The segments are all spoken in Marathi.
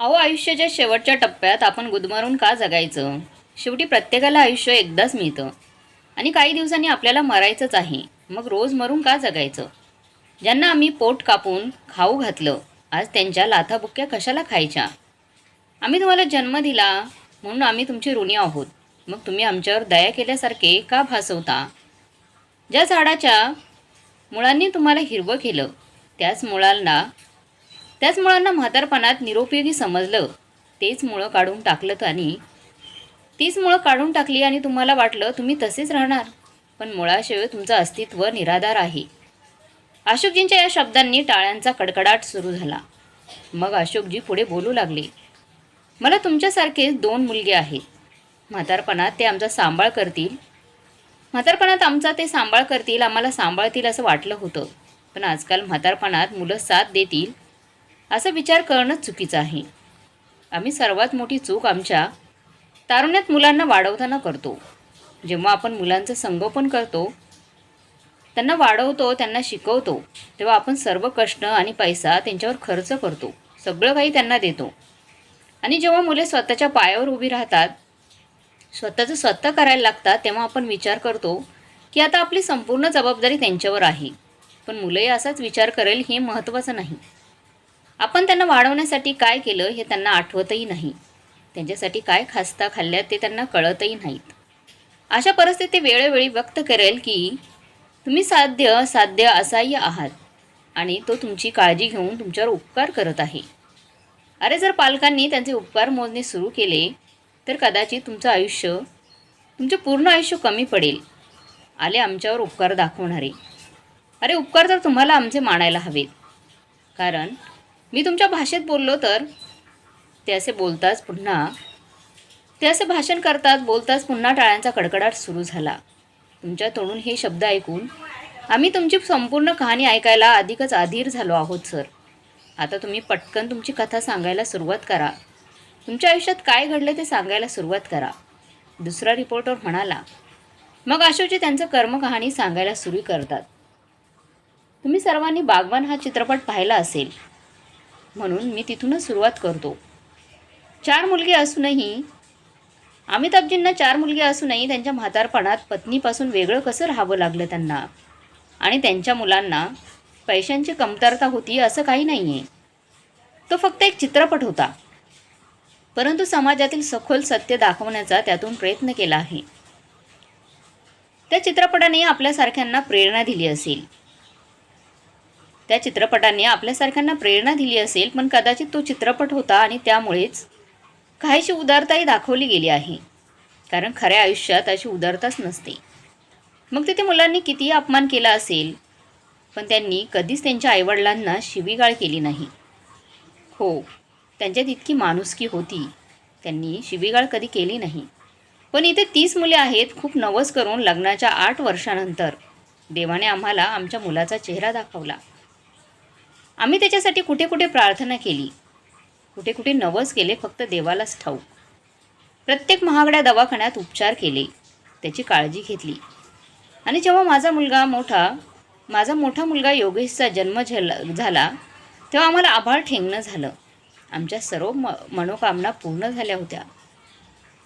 अहो आयुष्याच्या शेवटच्या टप्प्यात आपण गुदमरून का जगायचं? शेवटी प्रत्येकाला आयुष्य एकदाच मिळतं. आणि काही दिवसांनी आपल्याला मरायचंच आहे. मग रोज मरून का जगायचं? ज्यांना आम्ही पोट कापून खाऊ घातलं आज त्यांच्या लाथाबुक्क्या कशाला खायच्या? आम्ही तुम्हाला जन्म दिला म्हणून आम्ही तुमची ऋणी आहोत. मग तुम्ही आमच्यावर दया केल्यासारखे का भासवता? ज्या झाडाच्या मुळांनी तुम्हाला हिरवं केलं त्याच मुळांना त्याच मुळांना म्हातारपणात निरुपयोगी समजलं. तेच मुळं काढून टाकलं आणि तीच मुळं काढून टाकली आणि तुम्हाला वाटलं तुम्ही तसेच राहणार. पण मुळाशिवाय तुमचं अस्तित्व निराधार आहे. अशोकजींच्या या शब्दांनी टाळ्यांचा कडकडाट सुरू झाला. मग अशोकजी पुढे बोलू लागले. मला तुमच्यासारखेच दोन मुलगे आहेत. म्हातारपणात ते आमचा सांभाळ करतील. म्हातारपणात आमचा ते सांभाळ करतील आम्हाला सांभाळतील असं वाटलं होतं. पण आजकाल म्हातारपणात मुलं साथ देतील. असा विचार करणंच चुकीचं आहे. आम्ही सर्वात मोठी चूक आमच्या तारुण्यात मुलांना वाढवताना करतो. जेव्हा आपण मुलांचं संगोपन करतो त्यांना वाढवतो त्यांना शिकवतो तेव्हा आपण सर्व कष्ट आणि पैसा त्यांच्यावर खर्च करतो. सगळं काही त्यांना देतो. आणि जेव्हा मुले स्वतःच्या पायावर उभी राहतात स्वतःचं स्वतः करायला लागतात तेव्हा आपण विचार करतो की आता आपली संपूर्ण जबाबदारी त्यांच्यावर आहे. पण मुलंही असाच विचार करेल हे महत्त्वाचं नाही. आपण त्यांना वाढवण्यासाठी काय केलं हे त्यांना आठवतही नाही. त्यांच्यासाठी काय खास्ता खाल्ल्यात ते त्यांना कळतही नाहीत. अशा परिस्थिती वेळोवेळी व्यक्त करेल की तुम्ही साध्य साध्य असाह्य आहात आणि तो तुमची काळजी घेऊन तुमच्यावर उपकार करत आहे. अरे जर पालकांनी त्यांचे उपकार मोजणे सुरू केले तर कदाचित तुमचं आयुष्य तुमचे पूर्ण आयुष्य कमी पडेल. आले आमच्यावर उपकार दाखवणारे. अरे उपकार तर तुम्हाला आमचे मानायला हवेत. कारण मी तुमच्या भाषेत बोललो तर? ते असे बोलताच पुन्हा ते असे भाषण करतात बोलताच पुन्हा टाळ्यांचा कडकडाट सुरू झाला. तुमच्या तोंडून हे शब्द ऐकून आम्ही तुमची संपूर्ण कहाणी ऐकायला अधिकच अधीर झालो आहोत सर. आता तुम्ही पटकन तुमची कथा सांगायला सुरुवात करा. तुमच्या आयुष्यात काय घडलं ते सांगायला सुरुवात करा. दुसरा रिपोर्टर म्हणाला मग अशोकजी त्यांचं कर्मकहाणी सांगायला सुरू करतात. तुम्ही सर्वांनी बागवान हा चित्रपट पाहिला असेल. म्हणून मी तिथूनच सुरुवात करतो. चार मुलगे असूनही अमिताभजींना चार मुलगे असूनही त्यांच्या म्हातारपणात पत्नीपासून वेगळं कसं राहावं लागलं त्यांना? आणि त्यांच्या मुलांना पैशांची कमतरता होती असं काही नाही आहे तो फक्त एक चित्रपट होता. परंतु समाजातील सखोल सत्य दाखवण्याचा त्यातून प्रयत्न केला आहे. त्या चित्रपटाने आपल्यासारख्यांना प्रेरणा दिली असेल. त्या चित्रपटाने आपल्यासारख्यांना प्रेरणा दिली असेल पण कदाचित तो चित्रपट होता आणि त्यामुळेच काहीशी उदारताही दाखवली गेली आहे. कारण खऱ्या आयुष्यात अशी उदारताच नसते. मग तिथे मुलांनी कितीही अपमान केला असेल पण त्यांनी कधीच त्यांच्या आईवडिलांना शिवीगाळ केली नाही. हो त्यांच्यात इतकी माणुसकी होती. त्यांनी शिवीगाळ कधी केली नाही. पण इथे तीस मुले आहेत खूप नवस करून लग्नाच्या आठ वर्षानंतर देवाने आम्हाला आमच्या मुलाचा चेहरा दाखवला. आम्ही त्याच्यासाठी कुठे कुठे प्रार्थना केली. कुठे कुठे नवस केले फक्त देवालाच ठाऊक. प्रत्येक महागड्या दवाखान्यात उपचार केले त्याची काळजी घेतली. आणि जेव्हा माझा मुलगा मोठा माझा मोठा मुलगा योगेशचा जन्म झाला झाला तेव्हा आम्हाला आभाळ ठेंगणं झालं. आमच्या सर्व म मनोकामना पूर्ण झाल्या होत्या.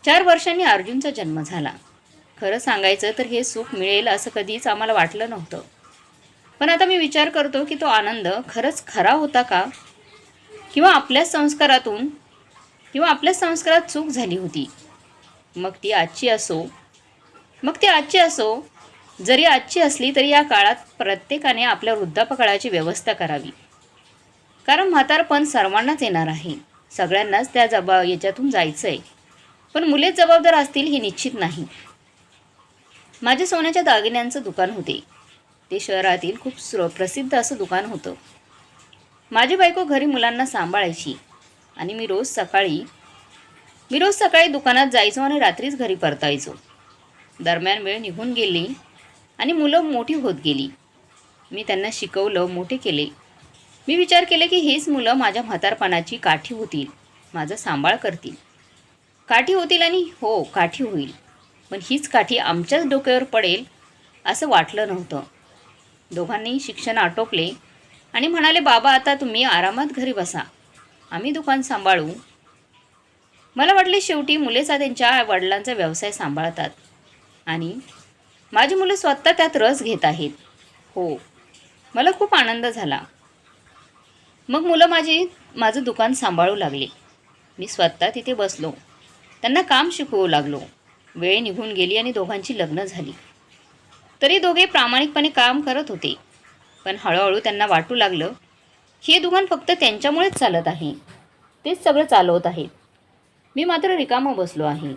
चार वर्षांनी अर्जुनचा जन्म झाला. खरं सांगायचं तर हे सुख मिळेल असं कधीच आम्हाला वाटलं नव्हतं. पण आता मी विचार करतो की तो आनंद खरंच खरा होता का? किंवा आपल्याच संस्कारातून किंवा आपल्याच संस्कारात चूक झाली होती? मग ती आजची असो मग ती आजची असो जरी आजची असली तरी या काळात प्रत्येकाने आपल्या वृद्धापकाळाची व्यवस्था करावी. कारण म्हातारपण सर्वांनाच येणार आहे. सगळ्यांनाच त्या जबा याच्यातून जायचं आहे पण मुलेच जबाबदार असतील हे निश्चित नाही. माझे सोन्याच्या दागिन्यांचं दुकान होते. ते शहरातील खूप स्र प्रसिद्ध असं दुकान होतं. माझी बायको घरी मुलांना सांभाळायची आणि मी रोज सकाळी मी रोज सकाळी दुकानात जायचो आणि रात्रीच घरी परतायचो. दरम्यान वेळ निघून गेली आणि मुलं मोठी होत गेली. मी त्यांना शिकवलं मोठे केले. मी विचार केले की हेच मुलं माझ्या म्हातारपणाची काठी होतील माझा सांभाळ करतील. काठी होतील आणि हो काठी होईल. पण हीच काठी आमच्याच डोक्यावर पडेल असं वाटलं नव्हतं. दोघांनी शिक्षण आटोपले आणि म्हणाले बाबा आता तुम्ही आरामात घरी बसा. आम्ही दुकान सांभाळू. मला वाटले शेवटी मुलेचा त्यांच्या वडिलांचा व्यवसाय सांभाळतात आणि माझी मुलं स्वतः त्यात रस घेत आहेत. हो. मला खूप आनंद झाला. मग मुलं माझी माझं दुकान सांभाळू लागली. मी स्वतः तिथे बसलो. त्यांना काम शिकवू लागलो. वेळ निघून गेली आणि दोघांची लग्न झाली. तरी दोघे प्रामाणिकपणे काम करत होते. पण हळूहळू त्यांना वाटू लागलं हे दुकान फक्त त्यांच्यामुळेच चालत आहे. तेच सगळं चालवत आहेत. मी मात्र रिकामं बसलो आहे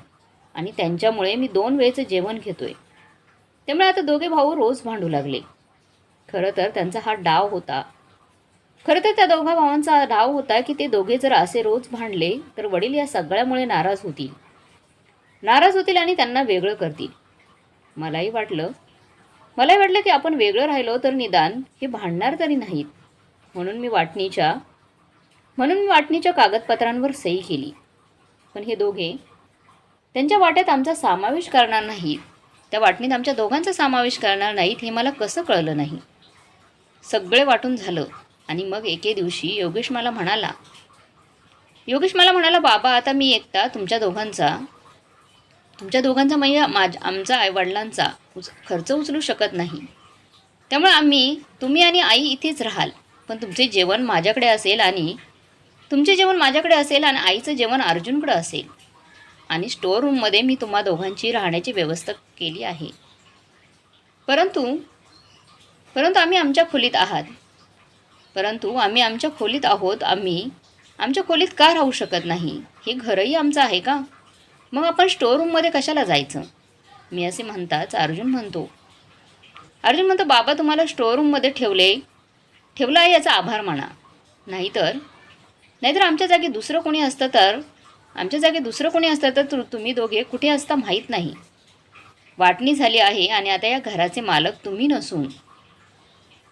आणि त्यांच्यामुळे मी दोन वेळेचं जेवण घेतोय. त्यामुळे आता दोघे भाऊ रोज भांडू लागले. खरं तर त्यांचा हा डाव होता. खरं तर त्या दोघा भावांचा डाव होता की ते दोघे जर असे रोज भांडले तर वडील या सगळ्यामुळे नाराज होतील. नाराज होतील आणि त्यांना वेगळं करतील. मलाही वाटलं मलाही वाटलं की आपण वेगळं राहिलो तर निदान हे भांडणार तरी नाहीत. म्हणून मी वाटणीच्या म्हणून मी वाटणीच्या कागदपत्रांवर सही केली. पण हे दोघे त्यांच्या वाट्यात आमचा समावेश करणार नाहीत. त्या वाटणीत आमच्या दोघांचा समावेश करणार नाहीत हे मला कसं कळलं नाही. सगळे वाटून झालं आणि मग एके दिवशी योगेश मला म्हणाला योगेश मला म्हणाला बाबा आता मी एकटा तुमच्या दोघांचा तुमच्या दोघांचा मैया माझ आमचा आईवडिलांचा उच खर्च उचलू शकत नाही. त्यामुळे आम्ही तुम्ही आणि आई इथेच राहाल. पण तुमचे जेवण माझ्याकडे असेल आणि तुमचे जेवण माझ्याकडे असेल आणि आईचं जेवण अर्जुनकडे असेल. आणि स्टोअर रूममध्ये मी तुम्हा दोघांची राहण्याची व्यवस्था केली आहे. परंतु परंतु आम्ही आमच्या खोलीत आहात. परंतु आम्ही आमच्या खोलीत आहोत आम्ही आमच्या खोलीत का राहू शकत नाही? हे घरही आमचं आहे का? मग आपण स्टोअर रूममध्ये कशाला जायचं? मी असे म्हणताच अर्जुन म्हणतो अर्जुन म्हणतो बाबा तुम्हाला स्टोअर रूममध्ये ठेवले ठेवलं आहे याचा आभार माना नाहीतर नाहीतर आमच्या जागी दुसरं कोणी असतं तर आमच्या जागी दुसरं कोणी असतं तर तु- तुम्ही दोघे कुठे असता माहीत नाही. वाटणी झाली आहे आणि आता या घराचे मालक तुम्ही नसून.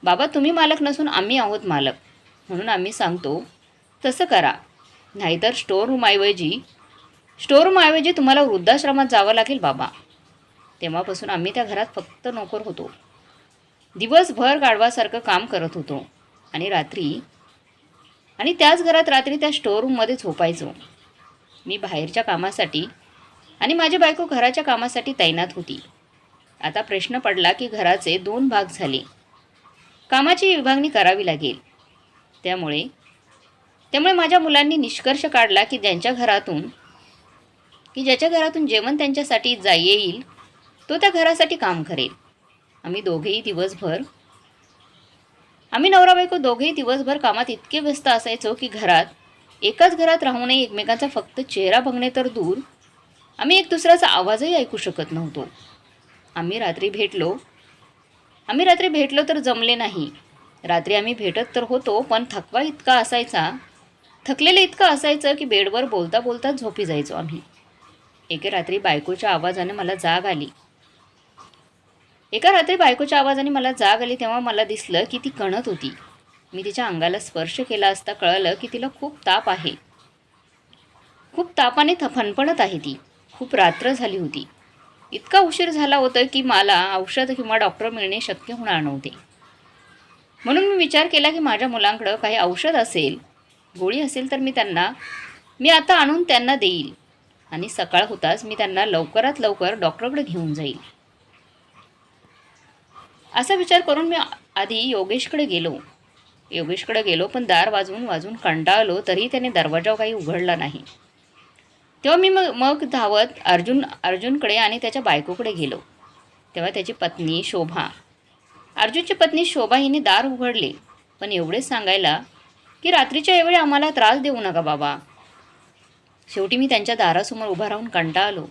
बाबा तुम्ही मालक नसून आम्ही आहोत मालक. म्हणून आम्ही सांगतो तसं करा. नाहीतर स्टोअर रूमऐवजी स्टोरूमऐवजी तुम्हाला वृद्धाश्रमात जावं लागेल बाबा. तेव्हापासून आम्ही त्या घरात फक्त नोकर होतो. दिवसभर गाढवासारखं काम करत होतो. आणि रात्री आणि त्याच घरात रात्री त्या स्टोअर रूममध्ये झोपायचो. मी बाहेरच्या कामासाठी आणि माझी बायको घराच्या कामासाठी तैनात होती. आता प्रश्न पडला की घराचे दोन भाग झाले. कामाची विभागणी करावी लागेल. त्यामुळे त्यामुळे माझ्या मुलांनी निष्कर्ष काढला की ज्यांच्या घरातून की ज्याच्या घरातून जेवण त्यांच्यासाठी जा येईल तो त्या घरासाठी काम करेल. आम्ही दोघेही दिवसभर आम्ही नवरा बायको दोघेही दिवसभर कामात इतके व्यस्त असायचो की घरात एकाच घरात राहूनही एकमेकांचा फक्त चेहरा बघणे तर दूर आम्ही एक दुसऱ्याचा आवाजही ऐकू शकत नव्हतो. आम्ही रात्री भेटलो. आम्ही रात्री भेटलो तर जमले नाही. रात्री आम्ही भेटत तर होतो पण थकवा इतका असायचा थकलेलं इतकं असायचं की बेडवर बोलता बोलता झोपी जायचो आम्ही. एके रात्री बायकोच्या आवाजाने मला जाग आली. एका रात्री बायकोच्या आवाजाने मला जाग आली तेव्हा मला दिसलं की ती कणत होती. मी तिच्या अंगाला स्पर्श केला असता कळलं की तिला खूप ताप आहे. खूप तापाने थ फणफणत आहे ती. खूप रात्र झाली होती. इतका उशीर झाला होता की मला औषध किंवा डॉक्टर मिळणे शक्य होणार नव्हते. म्हणून मी विचार केला की माझ्या मुलांकडं काही औषध असेल गोळी असेल तर मी त्यांना मी आता आणून त्यांना देईल. आणि सकाळ होताच मी त्यांना लवकरात लवकर डॉक्टरकडे घेऊन जाईल. असा विचार करून मी आधी योगेशकडे गेलो. योगेशकडे गेलो पण दार वाजवून वाजवून कंटाळलो तरी त्याने दरवाजा काही उघडला नाही. तेव्हा मी मग मग धावत अर्जुन अर्जुनकडे आणि त्याच्या बायकोकडे गेलो. तेव्हा त्याची पत्नी शोभा. अर्जुनची पत्नी शोभा हिने दार उघडले पण एवढेच सांगायला की रात्रीच्या वेळी आम्हाला त्रास देऊ नका बाबा. शेवटी मी त्यांच्या दारासमोर उभा राहून कंटाळलो.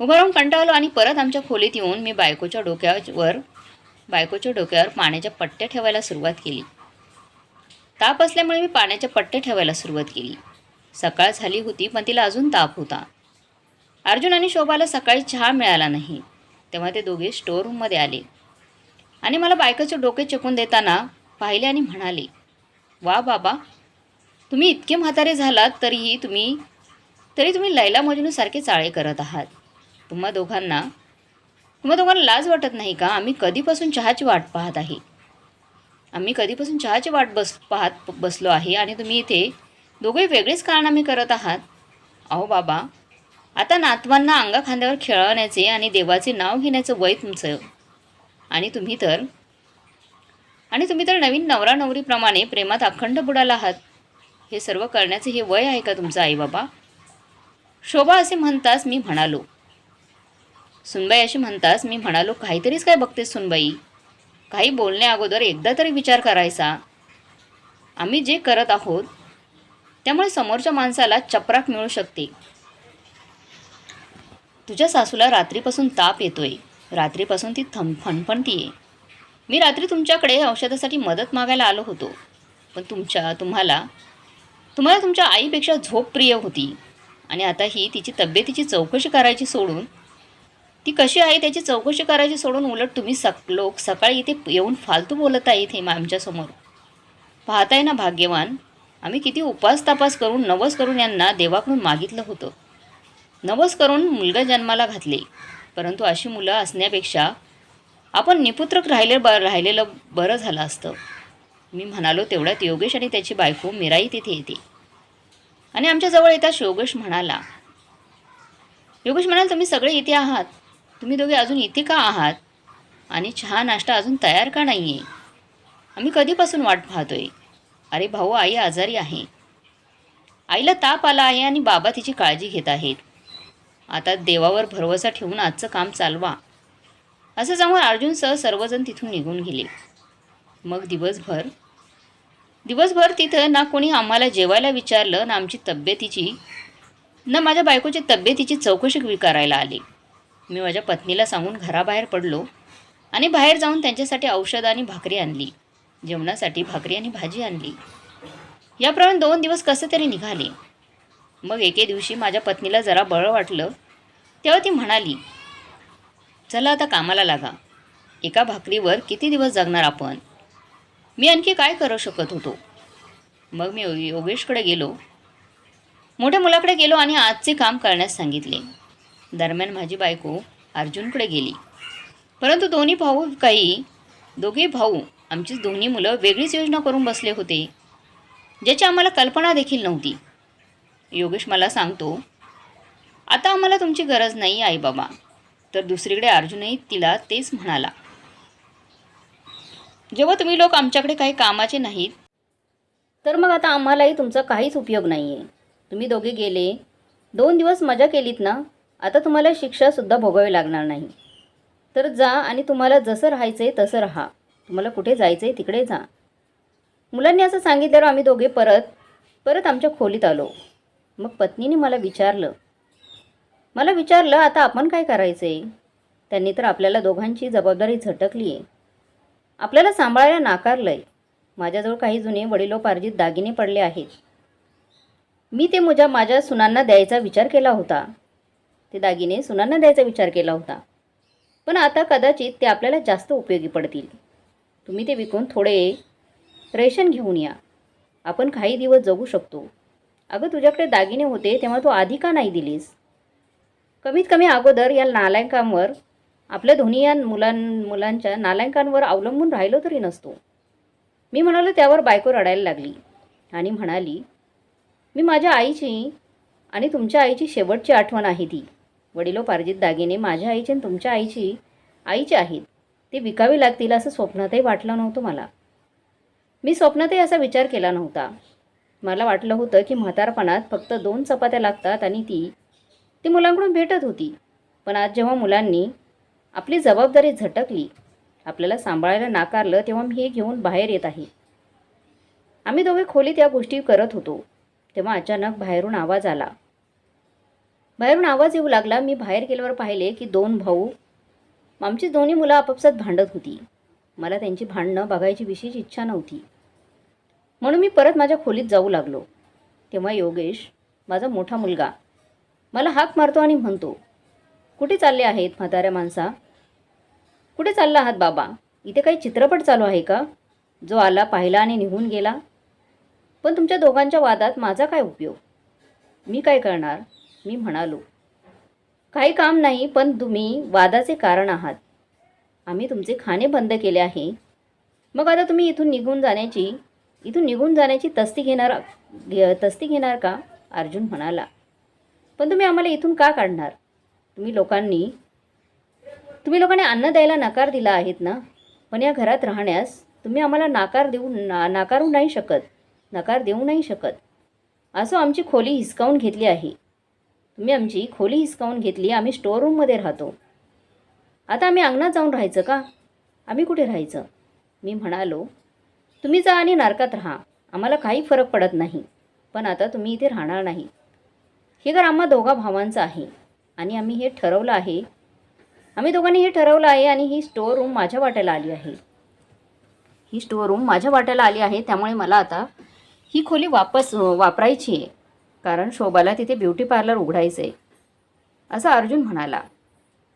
उभा राहून कंटाळलो आणि परत आमच्या खोलीत येऊन मी बायकोच्या डोक्यावर बायकोच्या डोक्यावर पाण्याच्या पट्ट्या ठेवायला सुरुवात केली. ताप असल्यामुळे मी पाण्याच्या पट्ट्या ठेवायला सुरुवात केली. सकाळ झाली होती पण तिला अजून ताप होता. अर्जुन आणि शोभाला सकाळी चहा मिळाला नाही. तेव्हा ते दोघे स्टोअर रूममध्ये आले. आणि मला बायकोचे डोके चेकून देताना पाहिले आणि म्हणाले वा बाबा तुम्ही इतके म्हातारे झालात तरीही तुम्ही तरी तुम्ही लैला मजनूसारखे चाळे करत आहात. तुम्हा दोघांना तुम्हा दोघांना लाज वाटत नाही का? आम्ही कधीपासून चहाची वाट पाहत आहे? आम्ही कधीपासून चहाची वाट बस पाहत बसलो आहे आणि तुम्ही इथे दोघे वेगळीच कारनामे करत आहात? अहो बाबा आता नातवांना अंगा खांद्यावर खेळवण्याचे आणि देवाचे नाव घेण्याचं वय तुमचं. आणि तुम्ही तर आणि तुम्ही तर नवीन नवरा नवरीप्रमाणे प्रेमात अखंड बुडाला आहात. हे सर्व करण्याचे हे वय आहे का तुमचं आई बाबा शोभा असे म्हणताच मी म्हणालो. सुनबाई अशी म्हणताच मी म्हणालो काहीतरीच काय बघतेस सुनबाई? काही बोलण्या अगोदर एकदा तरी विचार करायचा. आम्ही जे करत आहोत त्यामुळे समोरच्या माणसाला चपराक मिळू शकते. तुझ्या सासूला रात्रीपासून ताप येतोय. रात्रीपासून ती थम फणफणतीये. मी रात्री तुमच्याकडे औषधासाठी मदत मागायला आलो होतो. पण तुमच्या तुम्हाला तुम्हाला तुमच्या आईपेक्षा झोप प्रिय होती. आणि आता ही तिची तब्येतीची चौकशी करायची सोडून ती कशी आहे त्याची चौकशी करायची सोडून उलट तुम्ही सक लोक सकाळी इथे येऊन फालतू बोलत आहे इथे आमच्यासमोर पाहताय ना भाग्यवान आम्ही किती उपास तपास करून नवस करून यांना देवाकडून मागितलं होतं. नवस करून मुलगा जन्माला घातले परंतु अशी मुलं असण्यापेक्षा आपण निपुत्रक राहिले ब राहिलेलं बरं झालं असतं. मी म्हणालो तेवढ्यात योगेश आणि त्याची बायको मीराई तिथे येते. आणि आमच्याजवळ येताच योगेश म्हणाला योगेश म्हणाल तुम्ही सगळे इथे आहात. तुम्ही दोघे अजून इथे का आहात? आणि चहा नाश्ता अजून तयार का नाही आहे आम्ही कधीपासून वाट पाहतोय? अरे भाऊ आई आजारी आहे. आईला ताप आला आहे आणि बाबा तिची काळजी घेत आहेत. आता देवावर भरवसा ठेवून आजचं काम चालवा. असं सांगून अर्जुनसह सर्वजण तिथून निघून गेले. मग दिवसभर. दिवसभर तिथं ना कोणी आम्हाला जेवायला विचारलं ना आमची तब्येतीची ना माझ्या बायकोची तब्येतीची चौकशी करायला आली. मी माझ्या पत्नीला सांगून घराबाहेर पडलो आणि बाहेर जाऊन त्यांच्यासाठी औषध आणि भाकरी आणली. जेवणासाठी भाकरी आणि भाजी आणली. याप्रमाणे दोन दिवस कसे तरी निघाले. मग एके दिवशी माझ्या पत्नीला जरा बळं वाटलं. तेव्हा ती म्हणाली चला आता कामाला लागा. एका भाकरीवर किती दिवस जगणार आपण? मी आणखी काय करू शकत होतो? मग मी योगेशकडे गेलो. मोठ्या मुलाकडे गेलो आणि आजचे काम करण्यास सांगितले. दरम्यान माझी बायको अर्जुनकडे गेली. परंतु दोन्ही भाऊ काही दोघे भाऊ आमचीच दोन्ही मुलं वेगळीच योजना करून बसले होते ज्याची आम्हाला कल्पना देखील नव्हती. योगेश मला सांगतो आता आम्हाला तुमची गरज नाही आई बाबा. तर दुसरीकडे अर्जुनही तिला तेच म्हणाला. जेव्हा तुम्ही लोक आमच्याकडे काही कामाचे नाहीत तर मग आता आम्हालाही तुमचा काहीच उपयोग नाही आहे तुम्ही दोघे गेले दोन दिवस मजा केलीत ना आता तुम्हाला शिक्षासुद्धा भोगावी लागणार नाही. तर जा आणि तुम्हाला जसं राहायचं आहे तसं राहा. तुम्हाला कुठे जायचं आहे तिकडे जा. मुलांनी असं सांगितल्यावर आम्ही दोघे परत परत आमच्या खोलीत आलो. मग पत्नीने मला विचारलं मला विचारलं आता आपण काय करायचं आहे त्यांनी तर आपल्याला दोघांची जबाबदारी झटकली आहे आपल्याला सांभाळायला नाकारलं आहे माझ्याजवळ काही जुने वडिलोपार्जित दागिने पडले आहेत. मी ते मुजा माझ्या सुनांना द्यायचा विचार केला होता. ते दागिने सुनांना द्यायचा विचार केला होता. पण आता कदाचित ते आपल्याला जास्त उपयोगी पडतील. तुम्ही ते विकून थोडे रेशन घेऊन या. आपण काही दिवस जगू शकतो. अगं तुझ्याकडे दागिने होते तेव्हा तू आधी का नाही दिलीस? कमीत कमी अगोदर या नालायकांवर आपल्या दोन्ही या मुलां मुलांच्या नालायकांवर अवलंबून राहिलो तरी नसतो. मी म्हणालो त्यावर बायको रडायला लागली. आणि म्हणाली मी माझ्या आईची आणि तुमच्या आईची शेवटची आठवण आहे ती. वडिलोपार्जित दागिने माझ्या आईची आणि तुमच्या आईची आईची आहेत. ती विकावी लागतील असं स्वप्नातही वाटलं नव्हतं मला. मी स्वप्नातही असा विचार केला नव्हता. मला वाटलं होतं की म्हातारपणात फक्त दोन चपात्या लागतात आणि ती ती मुलांकडून भेटत होती. पण आज जेव्हा मुलांनी आपली जबाबदारी झटकली. आपल्याला सांभाळायला नाकारलं तेव्हा मी हे घेऊन बाहेर येत आहे. आम्ही दोघे खोलीत या गोष्टी करत होतो. तेव्हा अचानक बाहेरून आवाज आला. बाहेरून आवाज येऊ लागला. मी बाहेर गेल्यावर पाहिले की दोन भाऊ आमची दोन्ही मुलं आपापसात भांडत होती. मला त्यांची भांडणं बघायची विशेष इच्छा नव्हती. म्हणून मी परत माझ्या खोलीत जाऊ लागलो. तेव्हा योगेश माझा मोठा मुलगा मला हाक मारतो आणि म्हणतो कुठे चालले आहेत म्हाताऱ्या माणसा? कुठे चालला आहात बाबा? इथे काही चित्रपट चालू आहे का? जो आला पाहिला आणि निघून गेला? पण तुमच्या दोघांच्या वादात माझा काय उपयोग? मी काय करणार? मी म्हणालो. काही काम नाही पण तुम्ही वादाचे कारण आहात. आम्ही तुमचे खाणे बंद केले आहे. मग आता तुम्ही इथून निघून जाण्याची इथून निघून जाण्याची तस्ती घेणार घे तस्ती घेणार का? अर्जुन म्हणाला. पण तुम्ही आम्हाला इथून का काढणार? तुम्ही लोकांनी तुम्ही लोकांनी अन्न द्यायला नकार दिला आहेत ना? पण या घरात राहण्यास तुम्ही आम्हाला नाकार देऊ ना नाकारू नाही शकत. नकार देऊ नाही शकत. असं आमची खोली हिसकावून घेतली आहे. तुम्ही आमची खोली हिसकावून घेतली आम्ही स्टोअर रूममध्ये राहतो. आता आम्ही अंगणात जाऊन राहायचं का? आम्ही कुठे राहायचं? मी म्हणालो तुम्ही जा आणि नारकात राहा. आम्हाला काही फरक पडत नाही. पण आता तुम्ही इथे राहणार नाही. हे घर आम्हा दोघा भावांचं आहे. आणि आम्ही हे ठरवलं आहे. आम्ही दोघांनी हे ठरवलं आहे आणि ही स्टोअर रूम माझ्या वाट्याला आली आहे. ही स्टोअर रूम माझ्या वाट्याला आली आहे त्यामुळे मला आता ही खोली वापस वापरायची आहे. कारण शोभाला तिथे ब्युटी पार्लर उघडायचं आहे असं अर्जुन म्हणाला.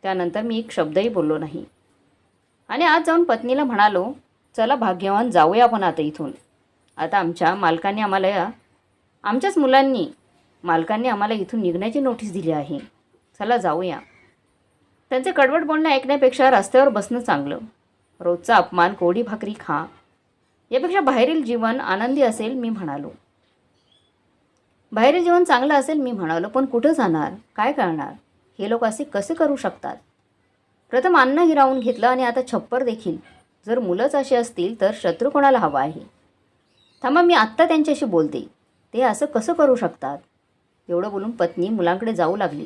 त्यानंतर मी एक शब्दही बोललो नाही. आणि आज जाऊन पत्नीला म्हणालो चला भाग्यवान जाऊया आपण आता इथून. आता आमच्या मालकाने आम्हाला या आमच्याच मुलांनी मालकांनी आम्हाला इथून निघण्याची नोटीस दिली आहे. चला जाऊया. त्यांचे कडवट बोलणं ऐकण्यापेक्षा रस्त्यावर बसणं चांगलं. रोजचा अपमान कोडी भाकरी खा. यापेक्षा बाहेरील जीवन आनंदी असेल मी म्हणालो. बाहेरील जीवन चांगलं असेल मी म्हणालो पण कुठं जाणार? काय करणार? हे लोक असे कसे करू शकतात? प्रथम अन्न हिरावून घेतलं आणि आता छप्पर देखील. जर मुलंच अशी असतील तर शत्रू कोणाला हवा आहे? थांबा मी आत्ता त्यांच्याशी बोलते. ते असं कसं करू शकतात? एवढं बोलून पत्नी मुलांकडे जाऊ लागली.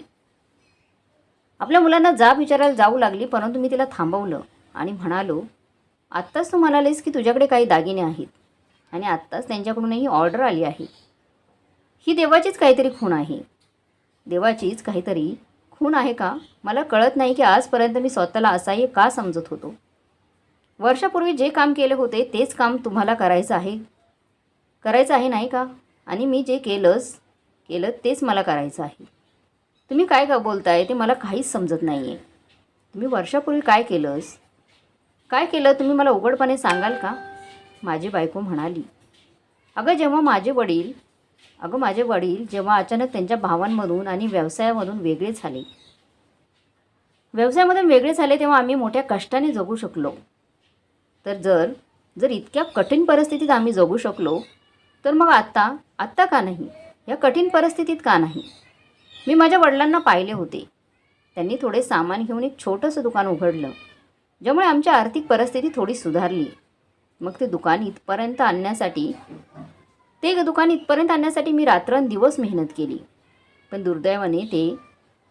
आपल्या मुलांना जाब विचारायला जाऊ लागली परंतु मी तिला थांबवलं आणि म्हणालो आत्ताच तू म्हणालीस की तुझ्याकडे काही दागिने आहेत आणि आत्ताच त्यांच्याकडूनही ऑर्डर आली आहे. ही देवाचीच काहीतरी खूण आहे. देवाचीच काहीतरी खूण आहे का? मला कळत नाही की आजपर्यंत मी स्वतःला असहाय्य का समजत होतो. वर्षापूर्वी जे काम केले होते तेच काम तुम्हाला करायचं आहे. करायचं आहे नाही का? आणि मी जे केलंच केलं तेच मला करायचं आहे. तुम्ही काय का बोलताय? ते मला काहीच समजत नाही आहे तुम्ही वर्षापूर्वी काय केलंस? काय केलं? तुम्ही मला उघडपणे सांगाल का? माझी बायको म्हणाली अगं जेव्हा माझे वडील अगं माझे वडील जेव्हा अचानक त्यांच्या भावांमधून आणि व्यवसायामधून वेगळे झाले. व्यवसायामधून वेगळे झाले तेव्हा आम्ही मोठ्या कष्टाने जगू शकलो. तर जर जर इतक्या कठीण परिस्थितीत आम्ही जगू शकलो तर मग आत्ता आत्ता का नाही? या कठीण परिस्थितीत का नाही? मी माझ्या वडिलांना पाहिले होते. त्यांनी थोडे सामान घेऊन एक छोटंसं दुकान उघडलं ज्यामुळे आमची आर्थिक परिस्थिती थोडी सुधारली. मग ते दुकान इथपर्यंत आणण्यासाठी ते दुकान इथपर्यंत आणण्यासाठी मी रात्रंदिवस मेहनत केली. पण दुर्दैवाने ते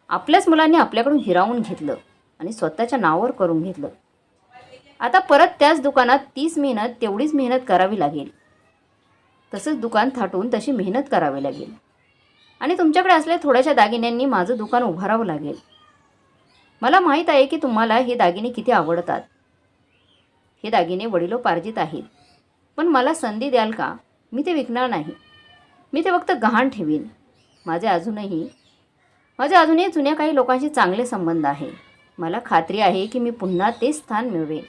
आपल्याच मुलांनी आपल्याकडून हिरावून घेतलं आणि स्वतःच्या नावावर करून घेतलं. आता परत त्याच दुकानात तीच मेहनत तेवढीच मेहनत करावी लागेल. तसंच दुकान थाटून तशी मेहनत करावी लागेल. आणि तुमच्याकडे असलेल्या थोड्याशा दागिन्यांनी माझं दुकान उभारावं लागेल. मला माहीत आहे की तुम्हाला हे दागिने किती आवडतात. हे दागिने वडिलोपार्जित आहेत. पण मला संधी द्याल का? मी ते विकणार नाही. मी ते फक्त गहाण ठेवीन. माझे अजूनही माझे अजूनही जुन्या काही लोकांशी चांगले संबंध आहे. मला खात्री आहे की मी पुन्हा तेच स्थान मिळवेन.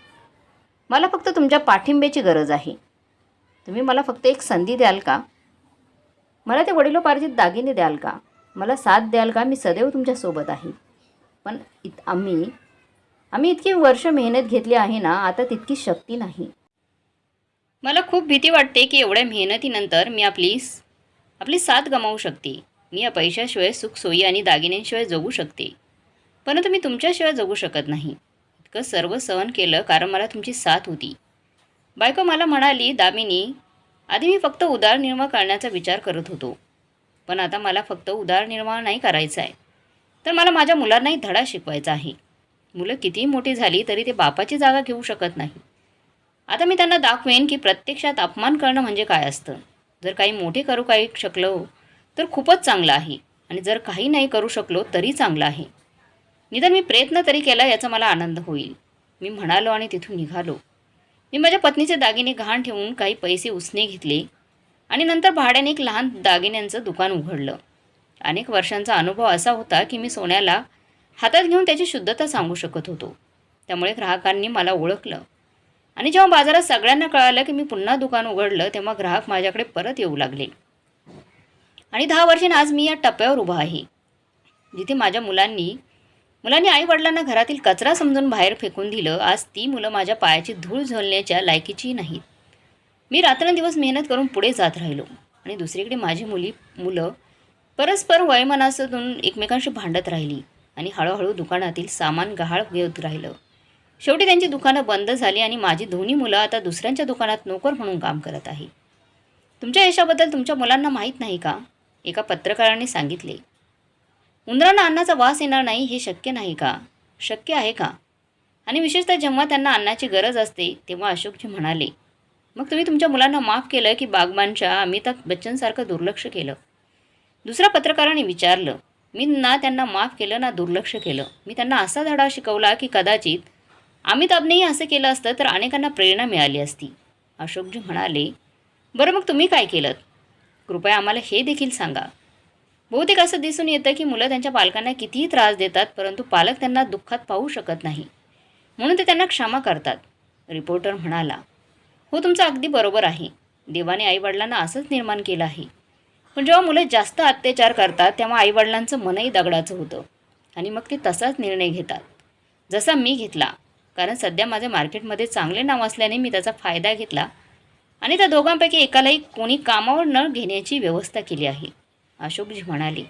मला फक्त तुमच्या पाठिंब्याची गरज आहे. तुम्ही मला फक्त एक संधी द्याल का? मला ते वडिलोपार्जित दागिने द्याल का? मला साथ द्याल का? मी सदैव तुमच्यासोबत आहे. पण इत आम्ही आम्ही इतकी वर्ष मेहनत घेतली आहे ना आता तितकी शक्ती नाही. मला खूप भीती वाटते की एवढ्या मेहनतीनंतर मी आपली आपली साथ गमावू शकते. मी या पैशाशिवाय सुखसोयी आणि दागिन्यांशिवाय जगू शकते. परंतु मी तुमच्याशिवाय जगू शकत नाही. इतकं सर्व सहन केलं कारण मला तुमची साथ होती. बायको मला म्हणाली दामिनी आधी मी फक्त उदारनिर्वाह करण्याचा विचार करत होतो. पण आता मला फक्त उदारनिर्वाह नाही करायचा आहे. तर मला माझ्या मुलांनाही धडा शिकवायचा आहे. मुलं कितीही मोठी झाली तरी ते बापाची जागा घेऊ शकत नाही. आता मी त्यांना दाखवेन की प्रत्यक्षात अपमान करणं म्हणजे काय असतं. जर काही मोठे करू काही शकलो तर खूपच चांगलं आहे आणि जर काही नाही करू शकलो तरी चांगलं आहे. निदान मी प्रयत्न तरी केला याचा मला आनंद होईल. मी म्हणालो आणि तिथून निघालो. मी माझ्या पत्नीचे दागिने घाण ठेवून काही पैसे उसने घेतले आणि नंतर भाड्याने एक लहान दागिन्यांचं दुकान उघडलं. अनेक वर्षांचा अनुभव असा होता की मी सोन्याला हातात घेऊन त्याची शुद्धता सांगू शकत होतो. त्यामुळे ग्राहकांनी मला ओळखलं. आणि जेव्हा बाजारात सगळ्यांना कळालं की मी पुन्हा दुकान उघडलं तेव्हा ग्राहक माझ्याकडे परत येऊ लागले. आणि दहा वर्षांनी आज मी या टप्प्यावर उभा आहे. जिथे माझ्या मुलांनी मुलांनी आई वडिलांना घरातील कचरा समजून बाहेर फेकून दिलं आज ती मुलं माझ्या पायाची धूळ झोलण्याच्या लायकीची नाहीत. मी रात्रंदिवस मेहनत करून पुढे जात राहिलो आणि दुसरीकडे माझी मुली मुलं परस्पर वयमनासातून एकमेकांशी भांडत राहिली आणि हळूहळू दुकानातील सामान गहाळ घेत राहिलं. शेवटी त्यांची दुकानं बंद झाली आणि माझी दोन्ही मुलं आता दुसऱ्यांच्या दुकानात नोकर म्हणून काम करत आहे. तुमच्या यशाबद्दल तुमच्या मुलांना माहीत नाही का? एका पत्रकाराने सांगितले उंदरांना अन्नाचा वास येणार नाही हे शक्य नाही का? शक्य आहे का? आणि विशेषतः जेव्हा त्यांना अन्नाची गरज असते तेव्हा अशोकजी म्हणाले मग तुम्ही तुमच्या मुलांना माफ केलं की बागबानच्या अमिताभ बच्चनसारखं दुर्लक्ष केलं? दुसऱ्या पत्रकाराने विचारलं मी ना त्यांना माफ केलं ना दुर्लक्ष केलं. मी त्यांना असा धडा शिकवला की कदाचित अमिताभनेही असं केलं असतं तर अनेकांना प्रेरणा मिळाली असती. अशोकजी म्हणाले बरं मग तुम्ही काय केलं कृपया आम्हाला हे देखील सांगा. बहुतेक असं दिसून येतं की मुलं त्यांच्या पालकांना कितीही त्रास देतात परंतु पालक त्यांना दुःखात पाहू शकत नाही. म्हणून ते त्यांना क्षमा करतात. रिपोर्टर म्हणाला हो तुमचं अगदी बरोबर आहे. देवाने आईवडिलांना असंच निर्माण केलं आहे. पण जेव्हा मुलं जास्त अत्याचार करतात तेव्हा आईवडिलांचं मनही दगडाचं होतं आणि मग ते तसाच निर्णय घेतात. जसा मी घेतला कारण सध्या माझ्या मार्केटमध्ये चांगले नाव असल्याने मी त्याचा फायदा घेतला आणि त्या दोघांपैकी एकालाही कोणी कामावर न घेण्याची व्यवस्था केली आहे. अशोकजी म्हणाले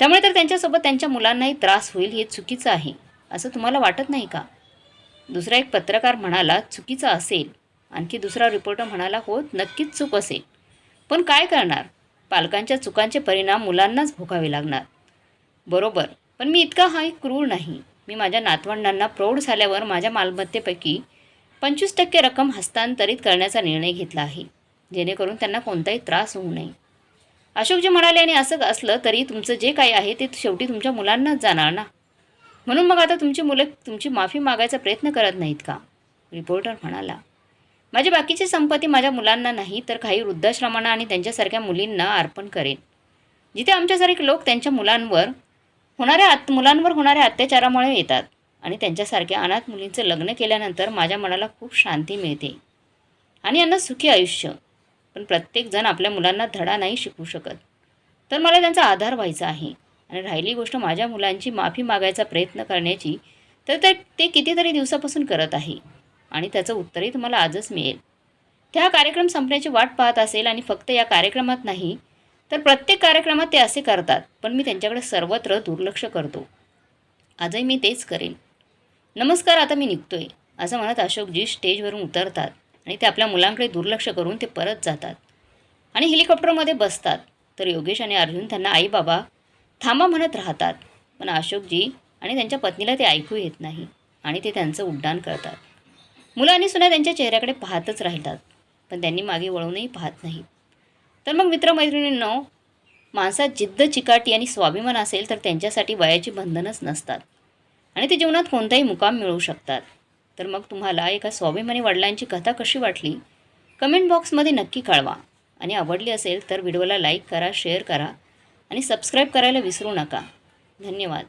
त्यामुळे तर त्यांच्यासोबत त्यांच्या मुलांनाही त्रास होईल हे चुकीचं आहे असं तुम्हाला वाटत नाही का? दुसरा एक पत्रकार म्हणाला चुकीचं असेल. आणखी दुसरा रिपोर्टर म्हणाला हो नक्कीच चूक असेल. पण काय करणार? पालकांच्या चुकांचे परिणाम मुलांनाच भोगावे लागणार. बरोबर पण मी इतका हा क्रूर नाही. मी माझ्या नातवंडांना प्रौढ झाल्यावर माझ्या मालमत्तेपैकी पंचवीस टक्के रक्कम हस्तांतरित करण्याचा निर्णय घेतला आहे जेणेकरून त्यांना कोणताही त्रास होऊ नये. अशोकजी म्हणाले आणि असं असलं तरी तुमचं जे काही आहे ते शेवटी तुमच्या मुलांनाच जाणार ना? म्हणून मग आता तुमची मुलं तुमची माफी मागायचा प्रयत्न करत नाहीत का? रिपोर्टर म्हणाला माझी बाकीची संपत्ती माझ्या मुलांना नाही तर काही वृद्धाश्रमांना आणि त्यांच्यासारख्या मुलींना अर्पण करेन. जिथे आमच्यासारखे लोक त्यांच्या मुलांवर होणाऱ्या आत मुलांवर होणाऱ्या अत्याचारामुळे येतात आणि त्यांच्यासारख्या अनाथ मुलींचं लग्न केल्यानंतर माझ्या मनाला खूप शांती मिळते आणि यांना सुखी आयुष्य. पण प्रत्येकजण आपल्या मुलांना धडा नाही शिकवू शकत. तर मला त्यांचा आधार व्हायचा आहे आणि राहिली गोष्ट माझ्या मुलांची माफी मागायचा प्रयत्न करण्याची तर ते ते कितीतरी दिवसापासून करत आहे आणि त्याचं उत्तरही तुम्हाला आजच मिळेल. त्या कार्यक्रम संपण्याची वाट पाहत असेल आणि फक्त या कार्यक्रमात नाही तर प्रत्येक कार्यक्रमात ते असे करतात पण मी त्यांच्याकडे सर्वत्र दुर्लक्ष करतो. आजही मी तेच करेन. नमस्कार आता मी निघतोय असं म्हणत अशोकजी स्टेजवरून उतरतात. आणि ते आपल्या मुलांकडे दुर्लक्ष करून ते परत जातात. आणि हेलिकॉप्टरमध्ये बसतात. तर योगेश आणि अर्जुन त्यांना आई बाबा थांबा म्हणत राहतात. पण अशोकजी आणि त्यांच्या पत्नीला ते ऐकू येत नाही आणि ते त्यांचं उड्डाण करतात. मुलं आणि सुना त्यांच्या चेहऱ्याकडे पाहतच राहतात. पण त्यांनी मागे वळूनही पाहत नाहीत. तर मग मित्रमैत्रिणींनो माणसात जिद्द चिकाटी आणि स्वाभिमान असेल तर त्यांच्यासाठी वयाची बंधनच नसतात. आणि ते जीवनात कोणताही मुकाम मिळवू शकतात. तर मग तुम्हाला एका स्वाभिमानी वडिलांची कथा कशी वाटली? कमेंट बॉक्समध्ये नक्की कळवा. आणि आवडली असेल तर व्हिडिओला लाईक करा शेअर करा आणि सबस्क्राईब करायला विसरू नका. धन्यवाद.